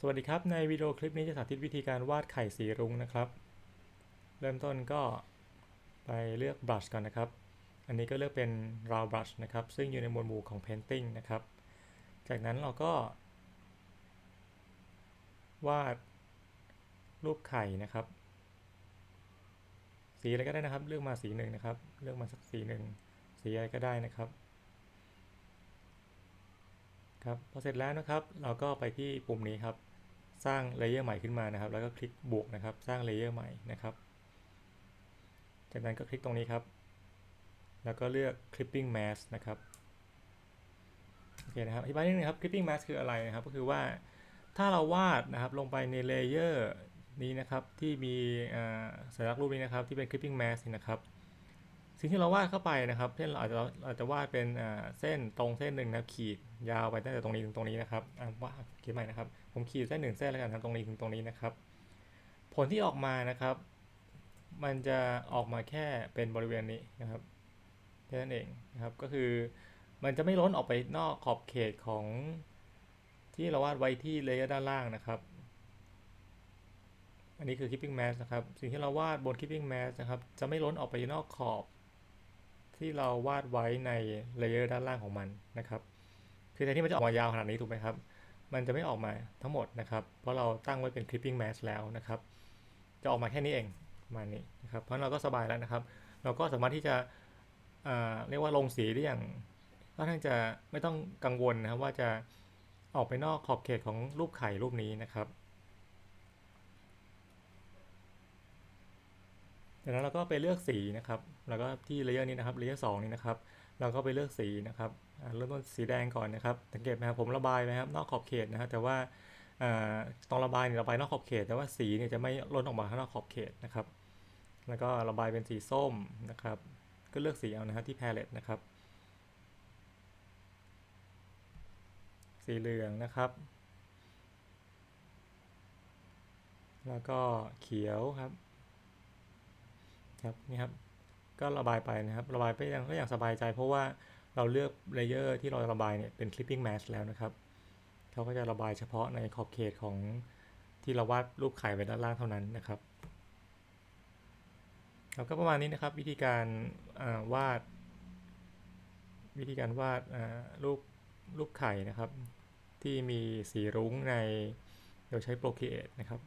สวัสดีครับ ในวิดีโอคลิปนี้จะสาธิตวิธีการวาดไข่สีรุ้งนะครับ เริ่มต้นก็ไปเลือกบรัชก่อนนะครับ อันนี้ก็เลือกเป็น round brush นะครับ ซึ่งอยู่ในหมวดหมู่ของ painting นะครับ จากนั้นเราก็ วาดรูปไข่นะครับ สีอะไรก็ได้นะครับ เลือกมาสีหนึ่งนะครับ เลือกมาสักสีหนึ่งสีอะไรก็ได้นะครับ ครับพอเสร็จแล้วนะครับ เราก็ไปที่ปุ่มนี้ครับ สร้างเลเยอร์ใหม่ขึ้นมานะครับ แล้วก็คลิกบวกนะครับ สร้างเลเยอร์ใหม่นะครับ จากนั้นก็คลิกตรงนี้ครับ แล้วก็เลือก clipping mask นะครับโอเคนะครับอธิบายนิดนึงครับ clipping mask คืออะไรนะครับ ก็คือว่าถ้าเราวาดนะครับลงไปในเลเยอร์นี้นะครับที่มีสัญลักษณ์รูปนี้นะครับที่เป็น clipping mask นี่นะครับ สิ่งที่เราวาดเข้าไปนะครับ เช่นเราอาจจะอาจจะวาดเป็นเส้นตรงเส้นหนึ่งนะขีดยาวไปตั้งแต่ตรงนี้ถึงตรงนี้นะครับวาดขีดใหม่นะครับ ผมขีดเส้นหนึ่งเส้นแล้วกันครับตรงนี้ถึงตรงนี้นะครับ ผลที่ออกมานะครับ มันจะออกมาแค่เป็นบริเวณนี้นะครับแค่นั้นเองนะครับก็คือมันจะไม่ล้นออกไปนอกขอบเขตของที่เราวาดไว้ที่เลเยอร์ด้านล่างนะครับ อันนี้คือ keeping mask นะครับ สิ่งที่เราวาดบน keeping mask นะครับ จะไม่ล้นออกไปนอกขอบ ที่เราวาดไว้ในเลเยอร์ด้านล่างของมันนะครับ คือแทนที่มันจะออกมายาวขนาดนี้ถูกไหมครับ มันจะไม่ออกมาทั้งหมดนะครับ เพราะเราตั้งไว้เป็น clipping mask แล้วนะครับ จะออกมาแค่นี้เองมานี้นะครับ เพราะเราก็สบายแล้วนะครับ เราก็สามารถที่จะเรียกว่าลงสีได้อย่างค่อนข้างจะไม่ต้องกังวลนะครับว่าจะออกไปนอกขอบเขตของรูปไข่รูปนี้นะครับ จากนั้นเราก็ไปเลือกสีนะครับ แล้วก็ที่เลเยอร์นี้นะครับเลเยอร์สนี้นะครับ เราก็ไปเลือกสีนะครับเริ่มต้นสีแดงก่อนนะครับ สังเกตไหมครับผมระบายไหมครับ นอกขอบเขตนะครับแต่ว่าตรงระบายเนี่ยระบายนอกขอบเขต แต่ว่าสีเนี่ยจะไม่ล้นออกมาข้างนอกขอบเขตนะครับ แล้วก็ระบายเป็นสีส้มนะครับ ก็เลือกสีเอานะครับที่ palette นะครับ สีเหลืองนะครับ แล้วก็เขียวครับ ครับนี่ครับก็ระบายไปนะครับระบายไปยังก็อย่างสบายใจ เพราะว่าเราเลือกเลเยอร์ที่เราระบายเนี่ยเป็น clipping mask แล้วนะครับเขาก็จะระบายเฉพาะในขอบเขตของที่เราวาดรูปไข่ไว้ด้านล่างเท่านั้นนะครับแล้วก็ประมาณนี้นะครับวิธีการวาด วิธีการวาดรูปรูปไข่นะครับ ที่มีสีรุ้งในโดยใช้ Procreate นะครับ